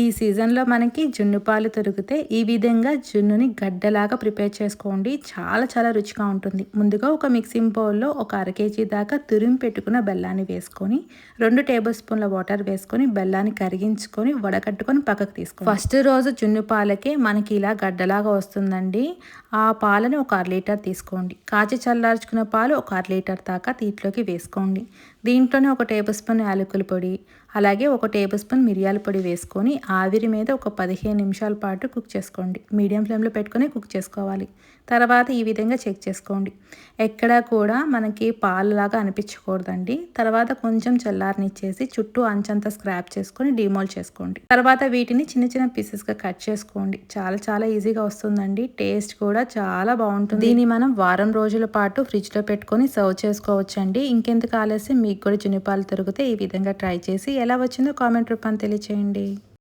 ఈ సీజన్లో మనకి జున్ను పాలు దొరికితే ఈ విధంగా జున్నుని గడ్డలాగా ప్రిపేర్ చేసుకోండి. చాలా చాలా రుచిగా ఉంటుంది. ముందుగా ఒక మిక్సింగ్ బౌల్లో ఒక అర కేజీ దాకా తురిమి పెట్టుకున్న బెల్లాన్ని వేసుకొని రెండు టేబుల్ స్పూన్ల వాటర్ వేసుకొని బెల్లాన్ని కరిగించుకొని వడకట్టుకొని పక్కకు తీసుకొని ఫస్ట్ రోజు జున్ను పాలకే మనకి ఇలా గడ్డలాగా వస్తుందండి. ఆ పాలను ఒక అర లీటర్ తీసుకోండి. కాచి చల్లార్చుకున్న పాలు ఒక అర లీటర్ దాకా దీంట్లోకి వేసుకోండి. దీంట్లోనే ఒక టేబుల్ స్పూన్ యాలకుల పొడి అలాగే ఒక టేబుల్ స్పూన్ మిరియాల పొడి వేసుకొని ఆవిరి మీద ఒక పదిహేను నిమిషాల పాటు కుక్ చేసుకోండి. మీడియం ఫ్లేమ్లో పెట్టుకొని కుక్ చేసుకోవాలి. తర్వాత ఈ విధంగా చెక్ చేసుకోండి. ఎక్కడా కూడా మనకి పాలులాగా అనిపించకూడదండి. తర్వాత కొంచెం చల్లారనిచ్చేసి చుట్టూ అంచంతా స్క్రాప్ చేసుకొని డిమోల్ చేసుకోండి. తర్వాత వీటిని చిన్న చిన్న పీసెస్గా కట్ చేసుకోండి. చాలా చాలా ఈజీగా వస్తుందండి. టేస్ట్ కూడా చాలా బాగుంటుంది. దీన్ని మనం వారం రోజుల పాటు ఫ్రిడ్జ్లో పెట్టుకొని సర్వ్ చేసుకోవచ్చండి. ఇంకెందుకు ఆలస్యం? మీకు కూడా జునిపాలు దొరికితే ఈ విధంగా ట్రై చేసి ఎలా వచ్చిందో కామెంట్ రూపాన్ని తెలియచేయండి.